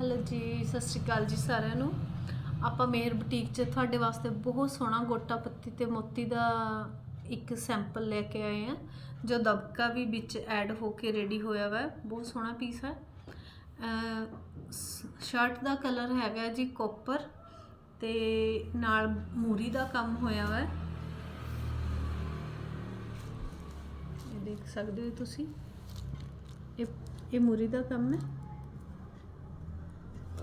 Hello ਜੀ, ਸਤਿ ਸ਼੍ਰੀ ਅਕਾਲ ਜੀ ਸਾਰਿਆਂ ਨੂੰ। ਆਪਾਂ ਮੇਹਰ ਬੁਟੀਕ 'ਚ ਤੁਹਾਡੇ ਵਾਸਤੇ ਬਹੁਤ ਸੋਹਣਾ ਗੋਟਾ ਪੱਤੀ ਤੇ ਮੋਤੀ ਦਾ ਇੱਕ ਸੈਂਪਲ ਲੈ ਕੇ ਆਏ ਆ ਜੋ ਦਬਕਾ ਵੀ ਵਿੱਚ ਐਡ ਹੋ ਕੇ ਰੈਡੀ ਹੋਇਆ ਵਾ, ਬਹੁਤ ਸੋਹਣਾ ਪੀਸ ਹੈ। ਸ਼ਰਟ ਦਾ ਕਲਰ ਹੈਗਾ ਜੀ ਕੋਪਰ ਤੇ ਨਾਲ ਮੂਰੀ ਦਾ ਕੰਮ ਹੋਇਆ ਵਾ। ਇਹ ਦੇਖ ਸਕਦੇ ਹੋ ਤੁਸੀਂ? ਇਹ ਇਹ ਮੂਰੀ ਦਾ ਕੰਮ ਹੈ।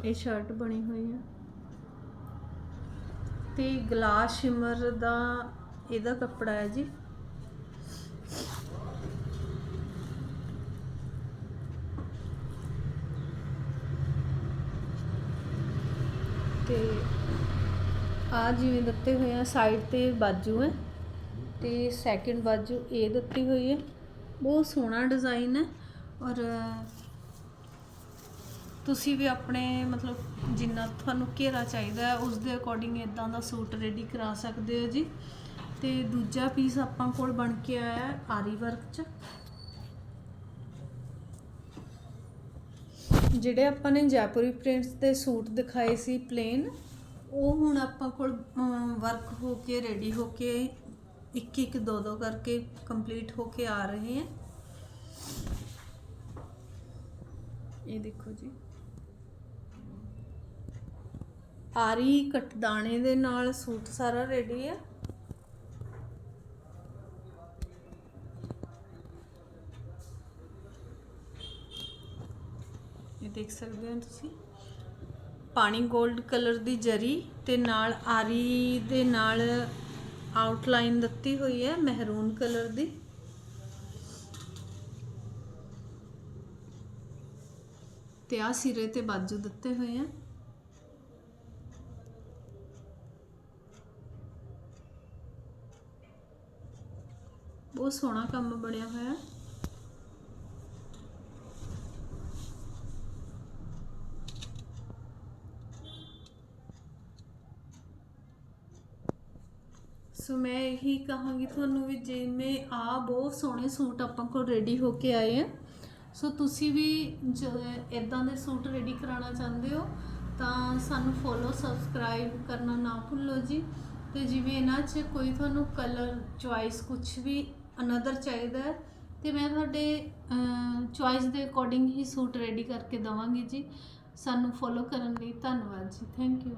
ਇਹ ਸ਼ਰਟ ਬਣੀ ਹੋਈ ਹੈ ਤੇ ਗਲਾਸ ਸ਼ਿਮਰ ਦਾ ਇਹਦਾ ਕੱਪੜਾ ਹੈ ਜੀ। ਤੇ ਆ ਜਿਵੇਂ ਦਿੱਤੇ ਹੋਏ ਆ ਸਾਈਡ ਤੇ ਬਾਜੂ ਹੈ ਤੇ ਸੈਕਿੰਡ ਬਾਜੂ ਇਹ ਦਿੱਤੀ ਹੋਈ ਹੈ। ਬਹੁਤ ਸੋਹਣਾ ਡਿਜ਼ਾਈਨ ਹੈ ਔਰ ਤੁਸੀਂ ਵੀ ਆਪਣੇ ਮਤਲਬ ਜਿੰਨਾ ਤੁਹਾਨੂੰ ਘੇਰਾ ਚਾਹੀਦਾ ਹੈ, ਉਸ ਦੇ ਅਕੋਰਡਿੰਗ ਇਦਾਂ ਦਾ ਸੂਟ ਰੈਡੀ ਕਰਾ ਸਕਦੇ ਹੋ ਜੀ। ਤੇ ਦੂਜਾ ਪੀਸ ਆਪਾਂ ਕੋਲ ਬਣ ਕੇ ਆਇਆ ਹੈ ਆਰੀ ਵਰਕ ਚ। ਜਿਹੜੇ ਆਪਾਂ ਨੇ ਜੈਪੁਰੀ ਪ੍ਰਿੰਟਸ ਦੇ ਸੂਟ ਦਿਖਾਏ ਸੀ ਪਲੇਨ ਉਹ ਹੁਣ ਆਪਾਂ ਕੋਲ ਵਰਕ ਹੋ ਕੇ ਰੈਡੀ ਹੋ ਕੇ ਇੱਕ ਇੱਕ ਦੋ ਦੋ ਕਰਕੇ ਕੰਪਲੀਟ ਹੋ ਕੇ ਆ ਰਹੇ ਹੈ। ਇਹ ਦੇਖੋ ਜੀ। ਆਰੀ ਕਟਦਾਣੇ ਦੇ ਨਾਲ ਸੂਟ ਸਾਰਾ ਰੈਡੀ ਹੈ ਇਹ ਦੇਖ ਸਕਦੇ ਹੋ ਤੁਸੀਂ। ਪਾਣੀ 골ਡ ਕਲਰ ਦੀ ਜਰੀ ਤੇ ਨਾਲ ਆਰੀ ਦੇ ਨਾਲ ਆਊਟਲਾਈਨ ਦਿੱਤੀ ਹੋਈ ਹੈ ਮਹਿਰੂਨ ਕਲਰ ਦੀ। ਤੇ ਆ ਸਿਰੇ ਤੇ ਬਾਜੂ ਦਿੱਤੇ ਹੋਏ ਆ। ਬਹੁਤ ਸੋਹਣਾ ਕੰਮ ਬਣਿਆ ਹੋਇਆ। ਸੋ ਮੈਂ ਇਹੀ ਕਹਾਂਗੀ ਤੁਹਾਨੂੰ ਵੀ ਜਿਵੇਂ ਆ ਬਹੁਤ ਸੋਹਣੇ ਸੂਟ ਆਪਾਂ ਕੋਲ ਰੈਡੀ ਹੋ ਕੇ ਆਏ ਆ। ਸੋ ਤੁਸੀਂ ਵੀ ਇਦਾਂ ਦੇ ਸੂਟ ਰੈਡੀ ਕਰਾਉਣਾ ਚਾਹੁੰਦੇ ਹੋ, ਤਾਂ ਸਾਨੂੰ ਫੋਲੋ ਸਬਸਕ੍ਰਾਈਬ ਕਰਨਾ ਨਾ ਭੁੱਲੋ ਜੀ। ਤੇ ਜਿਵੇਂ ਇਹਨਾਂ 'ਚ ਕੋਈ ਤੁਹਾਨੂੰ ਕਲਰ ਚੁਆਇਸ ਕੁਝ ਵੀ ਅਨਦਰ ਚਾਹੀਦਾ ਹੈ। ਤੇ ਮੈਂ ਤੁਹਾਡੇ ਚੁਆਇਸ ਦੇ ਅਕੋਰਡਿੰਗ ਹੀ ਸੂਟ ਰੈਡੀ ਕਰਕੇ ਦਵਾਂਗੀ ਜੀ। ਸਾਨੂੰ ਫੋਲੋ ਕਰਨ ਲਈ ਧੰਨਵਾਦ ਜੀ। Thank you